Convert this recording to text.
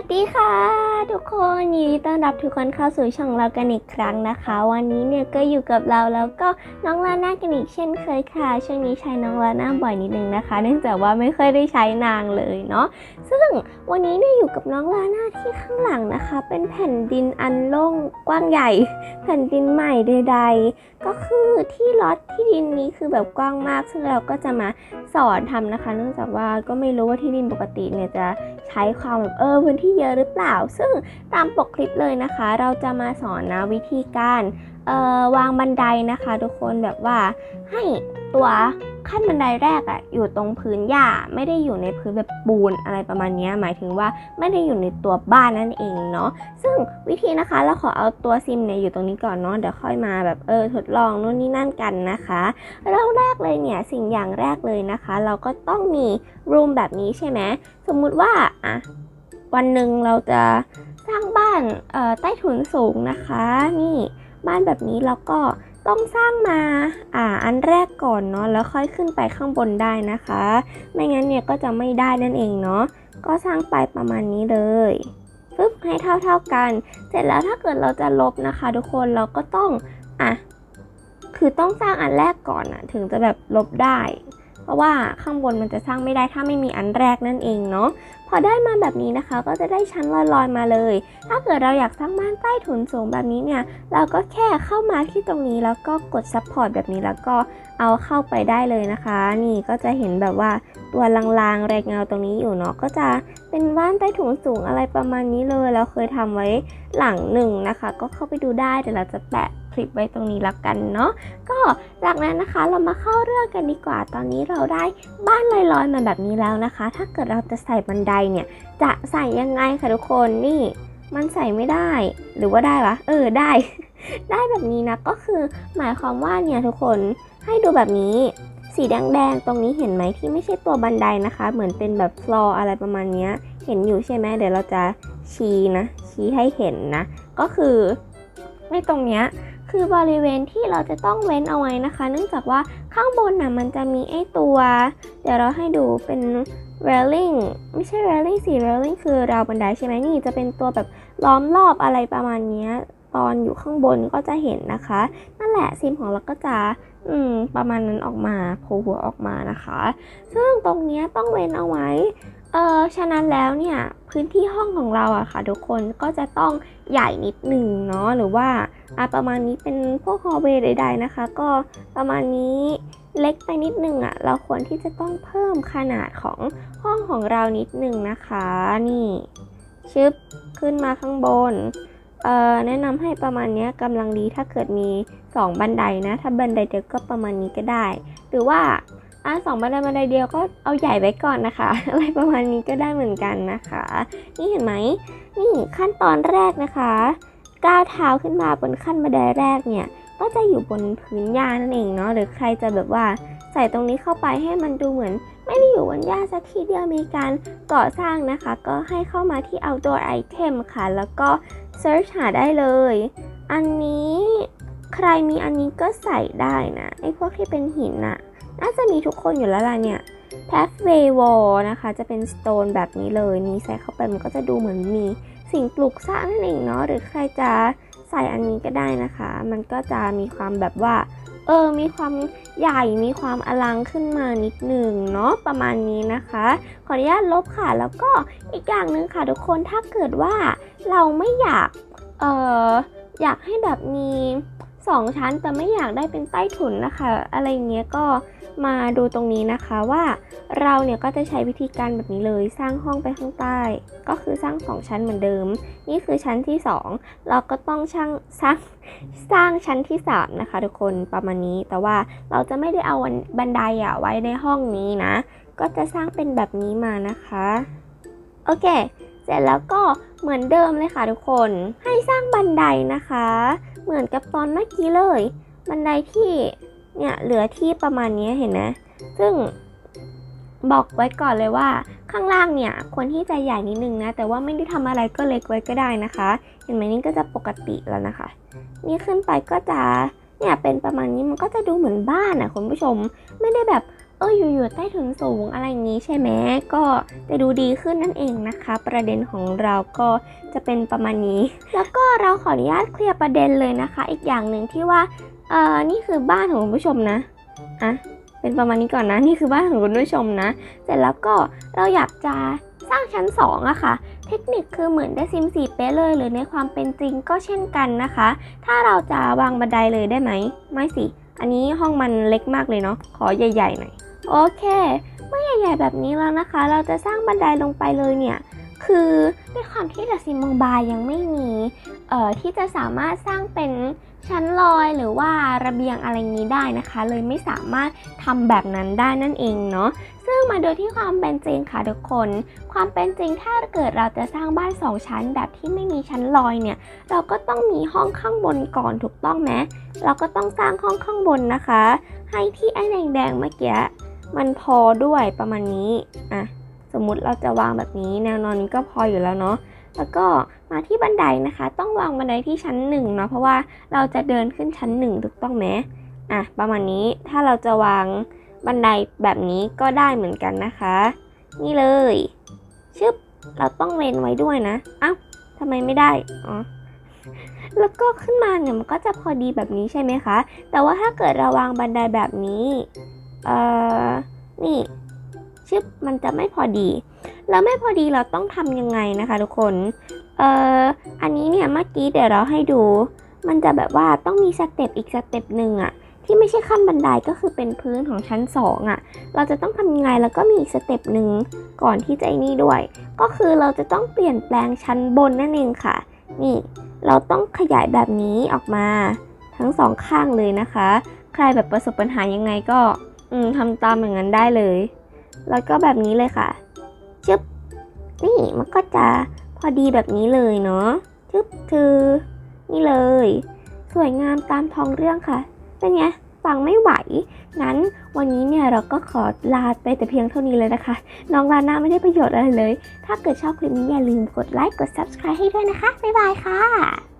วัสดีค่ะทุกคนยินดีต้อนรับทุกคนเข้าสู่ช่องเรากันอีกครั้งนะคะ วันนี้เนี่ยก็อยู่กับเราแล้วก็น้องลาน่ากันอีกเช่นเคยค่ะ ช่วงนี้ใช้น้องลาน่าบ่อยนิดนึงนะคะ เนื่องจากว่าไม่ค่อยได้ใช้นางเลยเนาะซึ่งวันนี้เนี่ยอยู่กับน้องลาน่าที่ข้างหลังนะคะ เป็นแผ่นดินอันโล่งกว้างใหญ่ แผ่นดินใหม่ใด ๆ ก็คือที่ล็อตที่ดินนี้คือแบบกว้างมาก ซึ่งเราก็จะมาสอนทำนะคะ เนื่องจากว่าก็ไม่รู้ว่าที่ดินปกติเนี่ยจะ ใช้ความเออพื้นที่เยอะหรือเปล่า ซึ่งตามปกคลิปเลยนะคะ เราจะมาสอนนะวิธีการ วางบันไดนะคะทุกคนแบบว่าให้ตัวขั้นบันไดแรกอะอยู่ตรงพื้นหญ้าไม่ได้อยู่ในพื้นแบบปูนอะไรประมาณนี้หมายถึงว่าไม่ได้อยู่ในตัวบ้านนั่นเองเนาะซึ่งวิธีนะคะเราขอเอาตัวซิมเนี่ยอยู่ตรงนี้ก่อนเนาะเดี๋ยวค่อยมาแบบเออทดลองนู่นนี่นั่นกันนะคะเริ่มแรกเลยเนี่ยสิ่งอย่างแรกเลยนะคะ เราก็ต้องมีรูมแบบนี้ใช่ไหมสมมุติว่าอะวันหนึ่งเราจะสร้างบ้านเอ่อใต้ถุนสูงนะคะ นี่ บ้านแบบนี้เราก็ต้องสร้างมาอ่าอันแรกก่อนเนาะแล้วค่อยขึ้นไปข้างบนได้นะคะ ไม่งั้นเนี่ยก็จะไม่ได้นั่นเองเนาะก็สร้างไปประมาณนี้เลยปึ๊บให้เท่าเท่าๆกัน เสร็จแล้วถ้าเกิดเราจะลบนะคะ ทุกคนเราก็ต้องอะคือต้องสร้างอันแรกก่อนอะถึงจะแบบลบได้ ราะว่าข้างบนมันจะสร้างไม่ได้ถ้าไม่มีอันแรกนั่นเองเนาะพอได้มาแบบนี้นะคะ ก็จะได้ชั้นลอยๆมาเลย ถ้าเกิดเราอยากสร้างบ้านใต้ถุนสูงแบบนี้เนี่ยเราก็แค่เข้ามาที่ตรงนี้แล้วก็กด support แบบนี้แล้วก็เอาเข้าไปได้เลยนะคะ นี่ก็จะเห็นแบบว่าตัวลางๆแรงเงาตรงนี้อยู่เนาะก็จะเป็นบ้านใต้ถุนสูงอะไรประมาณนี้เลย เราเคยทำไว้หลังหนึ่งนะคะ ก็เข้าไปดูได้เดี๋ยวเราจะแปะ ลิปไว้ตรงนี้และกันเนาะก็จากนั้นนะคะเรามาเข้าเรื่องกันดีกว่า ตอนนี้เราได้บ้านลอยๆมาแบบนี้แล้วนะคะ ถ้าเกิดเราจะใส่บันไดเนี่ย จะใส่ยังไงคะทุกคนนี่มันใส่ไม่ได้ หรือว่าได้วะเออได้ ได้แบบนี้นะก็คือหมายความว่าเนี่ยทุกคนให้ดูแบบนี้สีแดงๆ ตรงนี้เห็นไหมที่ไม่ใช่ตัวบันไดนะคะ เหมือนเป็นแบบฟลอร์อะไรประมาณนี้เห็นอยู่ใช่ไหมเดี๋ยวเราจะชี้นะ ชี้ให้เห็นนะ ก็คือในตรงเนี้ย คือบริเวณที่เราจะต้องเว้นเอาไว้นะคะ เนื่องจากว่าข้างบนน่ะมันจะมีไอ้ตัว เดี๋ยวเราให้ดูเป็น railing ไม่ใช่ railing สิ railing คือราวบันไดใช่ไหมนี่จะเป็นตัวแบบล้อมรอบอะไรประมาณนี้ตอนอยู่ข้างบนก็จะเห็นนะคะ นั่นแหละซิมของเราก็จะอืมประมาณนั้นออกมาโผล่หัวออกมานะคะ ซึ่งตรงนี้ต้องเว้นเอาไว้ เออฉะนั้นแล้วเนี่ยพื้นที่ห้องของเราอะค่ะทุกคนก็จะต้องใหญ่นิดหนึ่งเนาะหรือว่าอะประมาณนี้เป็นพวกฮอลเวย์ใดๆนะคะ ก็ประมาณนี้เล็กไปนิดนึงอะเราควรที่จะต้องเพิ่มขนาดของห้องของเรานิดนึงนะคะ นี่ชึบขึ้นมาข้างบนเอ่อแนะนำให้ประมาณนี้กำลังดีถ้าเกิดมี 2 บันไดนะ ถ้าบันไดเดียวก็ประมาณนี้ก็ได้ หรือว่า อะสองบันไดบันไดเดียวก็เอาใหญ่ไว้ก่อนนะคะ อะไรประมาณนี้ก็ได้เหมือนกันนะคะ นี่เห็นไหมนี่ขั้นตอนแรกนะคะก้าวเท้าขึ้นมาบนขั้นบันไดแรกเนี่ย ก็จะอยู่บนพื้นหญ้านั่นเองเนาะหรือใครจะแบบว่าใส่ตรงนี้เข้าไปให้มันดูเหมือน ไม่ได้อยู่บนหญ้าสักทีเดียวมีการก่อสร้างนะคะ ก็ให้เข้ามาที่ outdoor item ค่ะ แล้วก็ search หาได้เลย อันนี้ใครมีอันนี้ก็ใส่ได้นะไอ้พวกที่เป็นหินน่ะ น่าจะมีทุกคนอยู่แล้วล่ะเนี่ย pathway wall นะคะ จะเป็น stone แบบนี้เลย นี่ใส่เข้าไปมันก็จะดูเหมือนมีสิ่งปลูกสร้างนั่นเองเนาะ หรือใครจะใส่อันนี้ก็ได้นะคะ มันก็จะมีความแบบว่า เออ มีความใหญ่ มีความอลังขึ้นมานิดหนึ่งเนาะ ประมาณนี้นะคะ ขออนุญาตลบค่ะ แล้วก็อีกอย่างหนึ่งค่ะทุกคน ถ้าเกิดว่าเราไม่อยาก เอออยากให้แบบมี สองชั้นแต่ไม่อยากได้เป็นใต้ถุนนะคะ อะไรเงี้ยก็มาดูตรงนี้นะคะว่าเราเนี่ยก็จะใช้วิธีการแบบนี้เลยสร้างห้องไปข้างใต้ ก็คือสร้างสองชั้นเหมือนเดิม นี่คือชั้นที่สองเราก็ต้องช่างสร้างสร้างชั้นที่สามนะคะ ทุกคนประมาณนี้ แต่ว่าเราจะไม่ได้เอาบันไดอะไว้ในห้องนี้นะ ก็จะสร้างเป็นแบบนี้มานะคะโอเค เสร็จแล้วก็เหมือนเดิมเลยค่ะทุกคนให้สร้างบันไดนะคะ เหมือนกับตอนเมื่อกี้เลย บันไดที่เนี่ยเหลือที่ประมาณนี้เห็นไหมซึ่งบอกไว้ก่อนเลยว่า ข้างล่างเนี่ยควรที่จะใหญ่นิดนึงนะ แต่ว่าไม่ได้ทำอะไรก็เล็กไว้ก็ได้นะคะ เห็นไหมนี่ก็จะปกติแล้วนะคะ นี่ขึ้นไปก็จะเนี่ยเป็นประมาณนี้มันก็จะดูเหมือนบ้านอะคุณผู้ชมไม่ได้แบบ เอออยู่ๆใต้ถุนสูงอะไรอย่างนี้ใช่ไหมก็จะดูดีขึ้นนั่นเองนะคะ ประเด็นของเราก็จะเป็นประมาณนี้ แล้วก็เราขออนุญาตเคลียร์ประเด็นเลยนะคะ อีกอย่างหนึ่งที่ว่าเออนี่คือบ้านของคุณผู้ชมนะอะเป็นประมาณนี้ก่อนนะนี่คือบ้านของคุณผู้ชมนะ เสร็จแล้วก็เราอยากจะสร้างชั้น2อะค่ะ เทคนิคคือเหมือนได้ซิม4เป๊ะเลย หรือในความเป็นจริงก็เช่นกันนะคะ ถ้าเราจะวางบันไดเลยได้ไหม ไม่สิ อันนี้ห้องมันเล็กมากเลยเนาะ ขอใหญ่ๆหน่อย โอเค เมื่อใหญ่ๆแบบนี้แล้วนะคะ เราจะสร้างบันไดลงไปเลยเนี่ย คือด้วยความที่ดัซิมองบายยังไม่มีเอ่อที่จะสามารถสร้างเป็นชั้นลอยหรือว่าระเบียงอะไรงี้ได้นะคะ เลยไม่สามารถทำแบบนั้นได้นั่นเองเนาะซึ่งมาโดยที่ความเป็นจริงค่ะทุกคน ความเป็นจริงถ้าเกิดเราจะสร้างบ้านสองชั้นแบบที่ไม่มีชั้นลอยเนี่ย เราก็ต้องมีห้องข้างบนก่อนถูกต้องไหมเราก็ต้องสร้างห้องข้างบนนะคะ ให้ที่ไอ้แดงๆเมื่อกี้ มันพอด้วยประมาณนี้อะสมมุติเราจะวางแบบนี้ แนวนอนนี้ก็พออยู่แล้วเนาะแล้วก็มาที่บันไดนะคะ ต้องวางบันไดที่ชั้นหนึ่งเนาะเพราะว่าเราจะเดินขึ้นชั้นหนึ่งถูกต้องไหมอะประมาณนี้ถ้าเราจะวางบันไดแบบนี้ก็ได้เหมือนกันนะคะ นี่เลยชึบเราต้องเว้นไว้ด้วยนะเอ้าทำไมไม่ได้อ๋อแล้วก็ขึ้นมาเนี่ยมันก็จะพอดีแบบนี้ใช่ไหมคะ แต่ว่าถ้าเกิดเราวางบันไดแบบนี้ เอ่อ นี่ชึบมันจะไม่พอดี แล้วไม่พอดีเราต้องทำยังไงนะคะ ทุกคน เอ่อ อันนี้เนี่ยเมื่อกี้เดี๋ยวเราให้ดู มันจะแบบว่าต้องมีสเต็ปอีกสเต็ปหนึ่งอะที่ไม่ใช่ขั้นบันไดก็คือเป็นพื้นของชั้นสองอะเราจะต้องทำยังไงแล้วก็มีอีกสเต็ปหนึ่งก่อนที่จะไอ้นี่ด้วย ก็คือเราจะต้องเปลี่ยนแปลงชั้นบนนั่นเองค่ะ นี่ เราต้องขยายแบบนี้ออกมา ทั้งสองข้างเลยนะคะ ใครแบบประสบปัญหายังไงก็ อืมทำตามอย่างนั้นได้เลย แล้วก็แบบนี้เลยค่ะชึบนี่มันก็จะพอดีแบบนี้เลยเนาะชึบคือนี่เลย สวยงามตามท้องเรื่องค่ะ เป็นไงฟังไม่ไหว งั้นวันนี้เนี่ยเราก็ขอลาไปแต่เพียงเท่านี้เลยนะคะ น้องลาน่าไม่ได้ประโยชน์อะไรเลย ถ้าเกิดชอบคลิปนี้อย่าลืมกดไลค์ กด subscribe ให้ด้วยนะคะ บ๊ายบายค่ะ